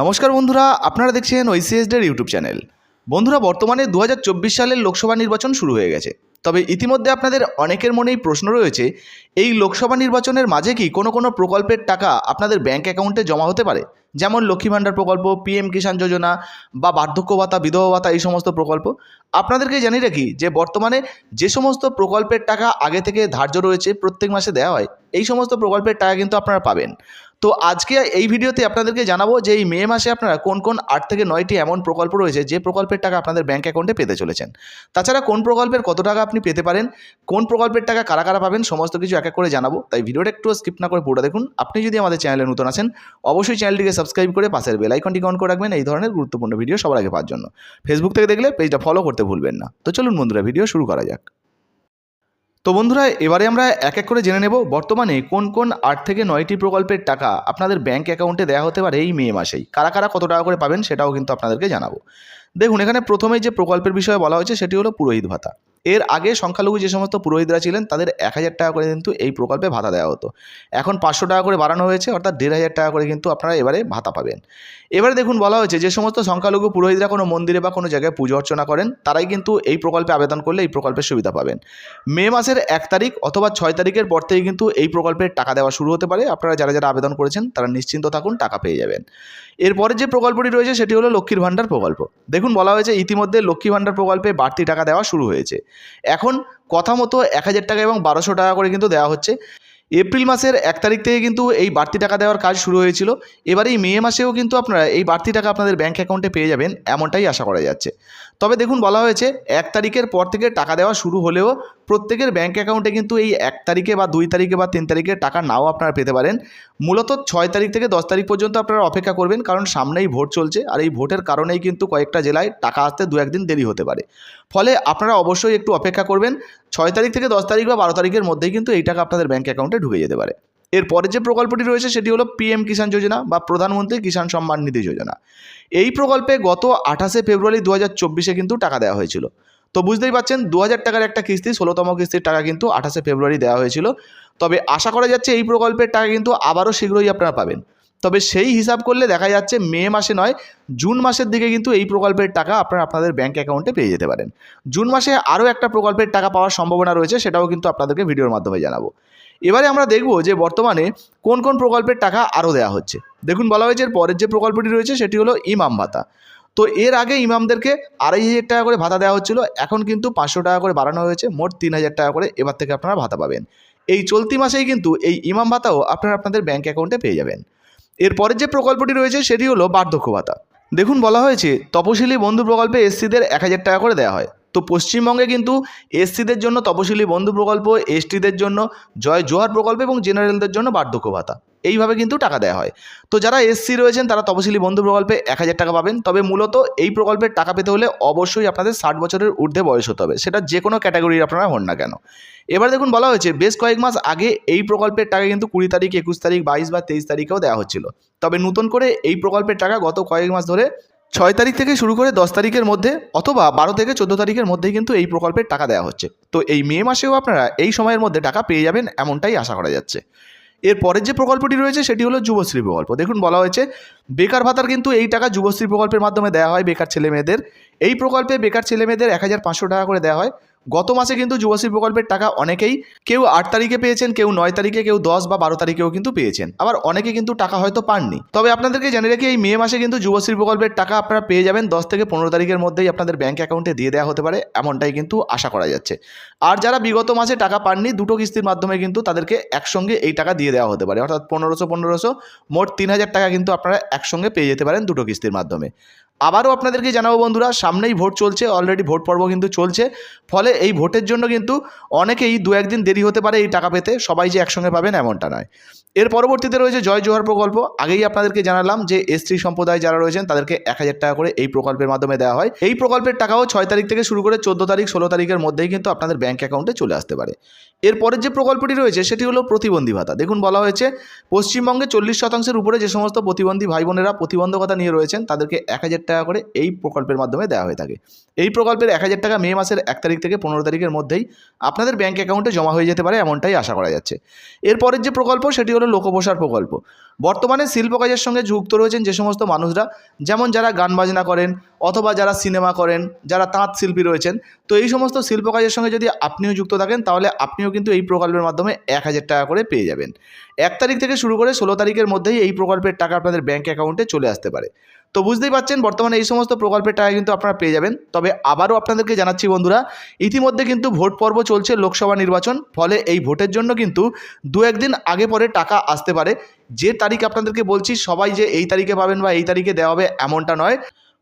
নমস্কার বন্ধুরা, আপনারা দেখছেন ওইসিএসডের ইউটিউব চ্যানেল। বন্ধুরা, বর্তমানে দু হাজার চব্বিশ সালের লোকসভা নির্বাচন শুরু হয়ে গেছে। তবে ইতিমধ্যে আপনাদের অনেকের মনেই প্রশ্ন রয়েছে, এই লোকসভা নির্বাচনের মাঝে কি কোনো কোনো প্রকল্পের টাকা আপনাদের ব্যাঙ্ক অ্যাকাউন্টে জমা হতে পারে? যেমন লক্ষ্মী ভাণ্ডার প্রকল্প পিএম কিষাণ যোজনা বা বার্ধক্য ভাতা, বিধবা ভাতা, এই সমস্ত প্রকল্প। আপনাদেরকে জানি রাখি যে বর্তমানে যে সমস্ত প্রকল্পের টাকা আগে থেকে ধার্য রয়েছে, প্রত্যেক মাসে দেওয়া হয়, এই সমস্ত প্রকল্পের টাকা কিন্তু আপনারা পাবেন। তো আজকে এই ভিডিওতে আপনাদেরকে জানাব যে এই মে মাসে আপনারা কোন কোন আট থেকে নয়টি এমন প্রকল্প রয়েছে যে প্রকল্পের টাকা আপনাদের ব্যাঙ্ক অ্যাকাউন্টে পেতে চলেছেন। তাছাড়া কোন প্রকল্পের কত টাকা আপনি পেতে পারেন, কোন প্রকল্পের টাকা কারা কারা পাবেন সমস্ত কিছু এক এক করে জানাব। তাই ভিডিওটা একটু স্কিপ না করে পুরো দেখুন। আপনি যদি আমাদের চ্যানেলে নতুন আছেন, অবশ্যই চ্যানেলটিকে সাবস্ক্রাইব করে পাশের বেল আইকনটি অন করে রাখবেন। এই ধরনের গুরুত্বপূর্ণ ভিডিও সবার আগে পাওয়ার জন্য। ফেসবুক থেকে দেখলে পেজটা ফলো করতে ভুলবেন না। তো চলুন বন্ধুরা, ভিডিও শুরু করা যাক। তো বন্ধুরা, এবারে আমরা এক এক করে জেনে নেব বর্তমানে কোন কোন আট থেকে নয়টি প্রকল্পের টাকা আপনাদের ব্যাঙ্ক অ্যাকাউন্টে দেওয়া হতে পারে এই মে মাসেই। কারা কারা কত টাকা করে পাবেন সেটাও কিন্তু আপনাদেরকে জানাব। দেখুন, এখানে প্রথমেই যে প্রকল্পের বিষয়ে বলা হয়েছে সেটি হলো পুরোহিত ভাতা। এর আগে সংখ্যালঘু যে সমস্ত পুরোহিতরা ছিলেন, তাদের এক হাজার টাকা করে কিন্তু এই প্রকল্পে ভাতা দেওয়া হতো। এখন পাঁচশো টাকা করে বাড়ানো হয়েছে, অর্থাৎ দেড় হাজার টাকা করে কিন্তু আপনারা এবারে ভাতা পাবেন। এবারে দেখুন, বলা হয়েছে যে সমস্ত সংখ্যালঘু পুরোহিতরা কোনো মন্দিরে বা কোনো জায়গায় পুজো অর্চনা করেন, তারাই কিন্তু এই প্রকল্পে আবেদন করলে এই প্রকল্পের সুবিধা পাবেন। মে মাসের এক তারিখ অথবা ছয় তারিখের পর থেকে কিন্তু এই প্রকল্পের টাকা দেওয়া শুরু হতে পারে। আপনারা যারা যারা আবেদন করেছেন, তারা নিশ্চিন্ত থাকুন, টাকা পেয়ে যাবেন। এরপরে যে প্রকল্পটি রয়েছে, সেটি হলো লক্ষ্মীর ভাণ্ডার প্রকল্প। দেখুন বলা হয়েছে ইতিমধ্যে লক্ষ্মী ভাণ্ডার প্রকল্পে বাড়তি টাকা দেওয়া শুরু হয়েছে। এখন কথা মতো এক হাজার টাকা এবং বারোশো টাকা করে কিন্তু দেওয়া হচ্ছে। এপ্রিল মাসের এক তারিখ থেকে কিন্তু এই বাড়তি টাকা দেওয়ার কাজ শুরু হয়েছিল। এবার এই মে মাসেও কিন্তু আপনারা এই বাড়তি টাকা আপনাদের ব্যাঙ্ক অ্যাকাউন্টে পেয়ে যাবেন, এমনটাই আশা করা যাচ্ছে। তবে দেখুন বলা হয়েছে, এক তারিখের পর থেকে টাকা দেওয়া শুরু হলেও প্রত্যেকের ব্যাঙ্ক অ্যাকাউন্টে কিন্তু এই এক তারিখে বা দুই তারিখে বা তিন তারিখে টাকা নাও আপনারা পেতে পারেন। মূলত ছয় তারিখ থেকে দশ তারিখ পর্যন্ত আপনারা অপেক্ষা করবেন, কারণ সামনেই ভোট চলছে আর এই ভোটের কারণেই কিন্তু কয়েকটা জেলায় টাকা আসতে দু একদিন দেরি হতে পারে। ফলে আপনারা অবশ্যই একটু অপেক্ষা করবেন, ছয় তারিখ থেকে দশ তারিখ বা বারো তারিখের মধ্যেই কিন্তু এই টাকা আপনাদের ব্যাঙ্ক অ্যাকাউন্টে ঢুকে যেতে পারে। এরপরে যে প্রকল্পটি রয়েছে সেটি হলো পিএম কিষাণ যোজনা বা প্রধানমন্ত্রী কিষাণ সম্মান নিধি যোজনা। এই প্রকল্পে গত আঠাশে ফেব্রুয়ারি দু হাজার কিন্তু টাকা দেওয়া হয়েছিল। তো বুঝতেই পাচ্ছেন দু হাজার টাকার একটা কিস্তি, ষোলোতম কিস্তির টাকা কিন্তু আঠাশে ফেব্রুয়ারি দেওয়া হয়েছিল। তবে আশা করা যাচ্ছে এই প্রকল্পের টাকা কিন্তু আবারও শীঘ্রই আপনারা পাবেন। তবে সেই হিসাব করলে দেখা যাচ্ছে মে মাসে নয়, জুন মাসের দিকে কিন্তু এই প্রকল্পের টাকা আপনারা আপনাদের ব্যাঙ্ক অ্যাকাউন্টে পেয়ে যেতে পারেন। জুন মাসে আরও একটা প্রকল্পের টাকা পাওয়ার সম্ভাবনা রয়েছে, সেটাও কিন্তু আপনাদেরকে ভিডিওর মাধ্যমে জানাব। এবারে আমরা দেখব যে বর্তমানে কোন কোন প্রকল্পের টাকা আরও দেওয়া হচ্ছে। দেখুন, বলা হয়েছে এর পরের যে প্রকল্পটি রয়েছে, সেটি হলো ইমাম ভাতা। তো এর আগে ইমামদেরকে আড়াই হাজার টাকা করে ভাতা দেওয়া হচ্ছিল, এখন কিন্তু পাঁচশো টাকা করে বাড়ানো হয়েছে, মোট তিন হাজার টাকা করে এবার থেকে আপনারা ভাতা পাবেন। এই চলতি মাসেই কিন্তু এই ইমাম ভাতাও আপনারা আপনাদের ব্যাঙ্ক অ্যাকাউন্টে পেয়ে যাবেন। এরপরের যে প্রকল্পটি রয়েছে সেটি হলো বার্ধক্য ভাতা। দেখুন, বলা হয়েছে তপশিলি বন্ধু প্রকল্পে এসসিদের এক হাজার টাকা করে দেওয়া হয়। তো পশ্চিমবঙ্গে কিন্তু এসসিদের জন্য তপশিলি বন্ধু প্রকল্প, এসটিদের জন্য জয় জোহার প্রকল্প এবং জেনারেলদের জন্য বার্ধক্য ভাতা। এইভাবে কিন্তু টাকা দেওয়া হয়। তো যারা এসসি রয়েছেন, তারা তপশিলি বন্ধু প্রকল্পে এক হাজার টাকা পাবেন। তবে মূলত এই প্রকল্পের টাকা পেতে হলে অবশ্যই আপনাদের ষাট বছরের ঊর্ধ্বে বয়স হতে হবে। সেটা যে কোনো ক্যাটাগরির আপনারা হন না কেন। এবার দেখুন, বলা হয়েছে বেশ কয়েক মাস আগে এই প্রকল্পের টাকা কিন্তু কুড়ি তারিখ, একুশ তারিখ, বাইশ বা তেইশ তারিখেও দেওয়া হচ্ছিল। তবে নতুন করে এই প্রকল্পের টাকা গত কয়েক মাস ধরে ছয় তারিখ থেকে শুরু করে দশ তারিখের মধ্যে অথবা বারো থেকে চোদ্দ তারিখের মধ্যেই কিন্তু এই প্রকল্পের টাকা দেওয়া হচ্ছে। তো এই মে মাসেও আপনারা এই সময়ের মধ্যে টাকা পেয়ে যাবেন, এমনটাই আশা করা যাচ্ছে। এর পরের যে প্রকল্পটি রয়েছে, সেটি হলো যুবশ্রী প্রকল্প। দেখুন, বলা হয়েছে, বেকার ভাতার কিন্তু এই টাকা যুবশ্রী প্রকল্পের মাধ্যমে দেওয়া হয়, বেকার ছেলেমেয়েদের। এই প্রকল্পে বেকার ছেলেমেয়েদের এক হাজার পাঁচশো টাকা করে দেওয়া হয়। গত মাসে কিন্তু যুবশ্রী প্রকল্পের টাকা অনেকেই কেউ আট তারিখে পেয়েছেন, কেউ নয় তারিখে, কেউ দশ বা বারো তারিখেও কিন্তু পেয়েছেন। আবার অনেকে কিন্তু টাকা হয়তো পাননি। তবে আপনাদেরকে জানিয়ে রাখি, এই মে মাসে কিন্তু যুবশ্রী প্রকল্পের টাকা আপনারা পেয়ে যাবেন দশ থেকে পনেরো তারিখের মধ্যেই আপনাদের ব্যাঙ্ক অ্যাকাউন্টে দিয়ে দেওয়া হতে পারে, এমনটাই কিন্তু আশা করা যাচ্ছে। আর যারা বিগত মাসে টাকা পাননি, দুটো কিস্তির মাধ্যমে কিন্তু তাদেরকে একসঙ্গে এই টাকা দিয়ে দেওয়া হতে পারে। অর্থাৎ পনেরোশো পনেরোশো মোট তিন হাজার টাকা কিন্তু আপনারা একসঙ্গে পেয়ে যেতে পারেন দুটো কিস্তির মাধ্যমে। আবারও আপনাদেরকে জানাব বন্ধুরা, সামনেই ভোট চলছে অলরেডি ভোট পর্ব কিন্তু চলছে। ফলে এই ভোটের জন্য কিন্তু অনেকেই দু একদিন দেরি হতে পারে এই টাকা পেতে, সবাই যে একসঙ্গে পাবেন এমনটা নয়। এর পরবর্তীতে রয়েছে জয় জোহার প্রকল্প। আগেই আপনাদেরকে জানালাম যে এসটি সম্প্রদায় যারা রয়েছেন, তাদেরকে এক হাজার টাকা করে এই প্রকল্পের মাধ্যমে দেওয়া হয়। এই প্রকল্পের টাকাও ছয় তারিখ থেকে শুরু করে চোদ্দ তারিখ, ষোলো তারিখের মধ্যেই কিন্তু আপনাদের ব্যাঙ্ক অ্যাকাউন্টে চলে আসতে পারে। এরপরের যে প্রকল্পটি রয়েছে, সেটি হলো প্রতিবন্ধী ভাতা। দেখুন, বলা হয়েছে, পশ্চিমবঙ্গে চল্লিশ শতাংশের উপরে যে সমস্ত প্রতিবন্ধী ভাই বোনেরা প্রতিবন্ধকতা নিয়ে রয়েছেন, তাদেরকে এক হাজার টাকা করে এই প্রকল্পের মাধ্যমে দেওয়া হয়ে থাকে। এই প্রকল্পের এক হাজার টাকা মে মাসের এক তারিখ থেকে পনেরো তারিখের মধ্যেই আপনাদের ব্যাঙ্ক অ্যাকাউন্টে জমা হয়ে যেতে পারে এমনটাই আশা করা যাচ্ছে। এরপরের যে প্রকল্প সেটি হলো লোকপ্রসার প্রকল্প। বর্তমানে শিল্প কাজের সঙ্গে যুক্ত রয়েছেন যে সমস্ত মানুষরা, যেমন যারা গান বাজনা করেন অথবা যারা সিনেমা করেন, যারা তাঁত শিল্পী রয়েছেন, তো এই সমস্ত শিল্প কাজের সঙ্গে যদি আপনিও যুক্ত থাকেন, তাহলে আপনিও কিন্তু এই প্রকল্পের মাধ্যমে এক হাজার টাকা করে পেয়ে যাবেন। এক তারিখ থেকে শুরু করে ষোলো তারিখের মধ্যেই এই প্রকল্পের টাকা আপনাদের ব্যাঙ্ক অ্যাকাউন্টে চলে আসতে পারে। তো বুঝতেই পারছেন বর্তমানে এই সমস্ত প্রকল্পের টাকা কিন্তু আপনারা পেয়ে যাবেন। তবে আবারও আপনাদেরকে জানাচ্ছি বন্ধুরা, ইতিমধ্যে কিন্তু ভোট পর্ব চলছে লোকসভা নির্বাচন, ফলে এই ভোটের জন্য কিন্তু দু একদিন আগে পরে টাকা আসতে পারে। যে তারিখ আপনাদেরকে বলছি, সবাই যে এই তারিখে পাবেন বা এই তারিখে দেওয়া হবে এমনটা নয়।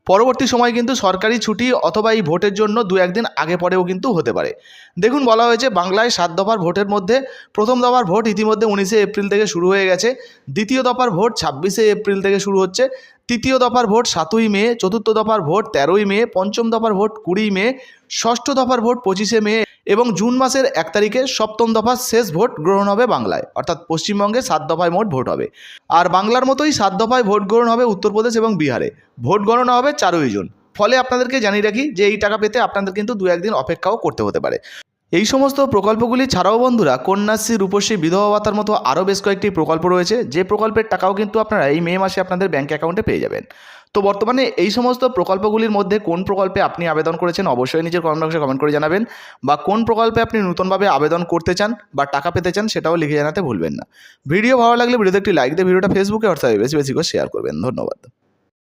পরবর্তী সময় কিন্তু সরকারি ছুটি অথবা এই ভোটের জন্য দু একদিন আগে পরেও কিন্তু হতে পারে। দেখুন, বলা হয়েছে বাংলায় সাত দফার ভোটের মধ্যে প্রথম দফার ভোট ইতিমধ্যে উনিশে এপ্রিল থেকে শুরু হয়ে গেছে। দ্বিতীয় দফার ভোট ছাব্বিশে এপ্রিল থেকে শুরু হচ্ছে। তৃতীয় দফার ভোট সাতই মে, চতুর্থ দফার ভোট তেরোই মে, পঞ্চম দফার ভোট কুড়ি মে ষষ্ঠ দফার ভোট পঁচিশে মে এবং জুন মাসের এক তারিখে সপ্তম দফার শেষ ভোট গ্রহণ হবে বাংলায়, অর্থাৎ পশ্চিমবঙ্গে সাত দফায় মোট ভোট হবে। আর বাংলার মতোই সাত দফায় ভোট গ্রহণ হবে উত্তরপ্রদেশ এবং বিহারে। ভোট গণনা হবে চারই জুন। ফলে আপনাদেরকে জানিয়ে রাখি যে এই টাকা পেতে আপনাদের কিন্তু দু একদিন অপেক্ষাও করতে হতে পারে। এই সমস্ত প্রকল্পগুলি ছাড়াও বন্ধুরা কন্যাশ্রী, রূপশ্রী, বিধবা ভাতার মতো আরও বেশ কয়েকটি প্রকল্প রয়েছে। যে প্রকল্পের টাকাও কিন্তু আপনারা এই মে মাসে আপনাদের ব্যাঙ্ক অ্যাকাউন্টে পেয়ে যাবেন। তো বর্তমানে এই সমস্ত প্রকল্পগুলির মধ্যে কোন প্রকল্পে আপনি আবেদন করেছেন অবশ্যই নিজের কমেন্ট বক্সে কমেন্ট করে জানাবেন বা কোন প্রকল্পে আপনি নতুনভাবে আবেদন করতে চান বা টাকা পেতে চান সেটাও লিখে জানাতে ভুলবেন না। ভিডিও ভালো লাগলে ভিডিওতে একটি লাইক দিয়ে ভিডিওটা ফেসবুকে অর্থাৎ বেশি বেশি করে শেয়ার করবেন। ধন্যবাদ।